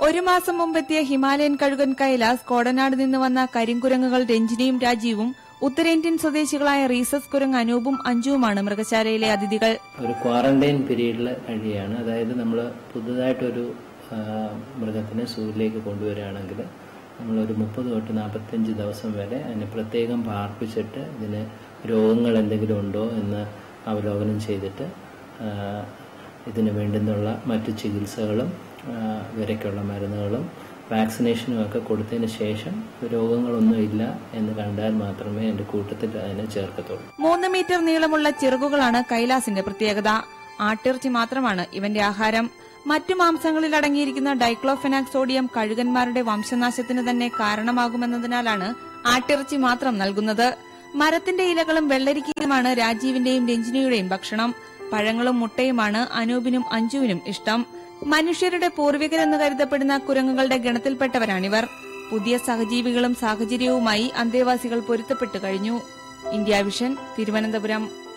ഒരു മാസം മുമ്പെത്തിയ ഹിമാലയൻ കഴുകൻ കൈലാസ് കോടനാട് നിന്ന് വന്ന കരിങ്കുരങ്ങുകൾ രഞ്ജിനിയും രാജീവും ഉത്തരേന്ത്യൻ സ്വദേശികളായ റീസസ് കുരങ്ങ് അനൂപും അഞ്ജുവുമാണ് മൃഗശാലയിലെ അതിഥികൾ. ഒരു ക്വാറന്റൈൻ പീരീഡിൽ കഴിയാണ് അതായത് നമ്മൾ പുതുതായിട്ടൊരു മൃഗത്തിനെ സൂര്യയിലേക്ക് കൊണ്ടുവരികയാണെങ്കിൽ ഒരു മുപ്പത് തൊട്ട് നാൽപ്പത്തഞ്ച് ദിവസം വരെ അതിനെ പ്രത്യേകം പാർപ്പിച്ചിട്ട് ഇതിന് രോഗങ്ങൾ എന്തെങ്കിലും ഉണ്ടോ എന്ന് അവലോകനം ചെയ്തിട്ട് ഇതിന് വേണ്ടുന്നുള്ള മറ്റ് ചികിത്സകളും ഇവരൊക്കെയുള്ള മരുന്നുകളും വാക്സിനേഷനും ഒക്കെ കൊടുത്തതിന് ശേഷം രോഗങ്ങളൊന്നും ഇല്ല എന്ന് കണ്ടാൽ മാത്രമേ എന്റെ കൂട്ടത്തിൽ അതിനെ ചേർക്കത്തുള്ളൂ. മൂന്ന് മീറ്റർ നീളമുള്ള ചിറകുകളാണ് കൈലാസിന്റെ പ്രത്യേകത. ആട്ടിറച്ചി മാത്രമാണ് ഇവന്റെ ആഹാരം. മറ്റു മാംസങ്ങളിൽ അടങ്ങിയിരിക്കുന്ന ഡൈക്ലോഫെനാക് സോഡിയം കഴുകന്മാരുടെ വംശനാശത്തിന് തന്നെ കാരണമാകുമെന്നതിനാലാണ് ആട്ടിറച്ചി മാത്രം നൽകുന്നത്. മരത്തിന്റെ ഇലകളും വെള്ളരിക്കയുമാണ് രാജീവിന്റെയും രഞ്ജിനിയുടെയും ഭക്ഷണം. പഴങ്ങളും മുട്ടയുമാണ് അനൂപിനും അഞ്ജുവിനും ഇഷ്ടം. മനുഷ്യരുടെ പൂർവികരെന്ന് കരുതപ്പെടുന്ന കുരങ്ങുകളുടെ ഗണത്തിൽപ്പെട്ടവരാണിവർ. പുതിയ സഹജീവികളും സാഹചര്യവുമായി അന്തേവാസികൾ പൊരുത്തപ്പെട്ടു കഴിഞ്ഞു. India vision Thiruvananthapuram.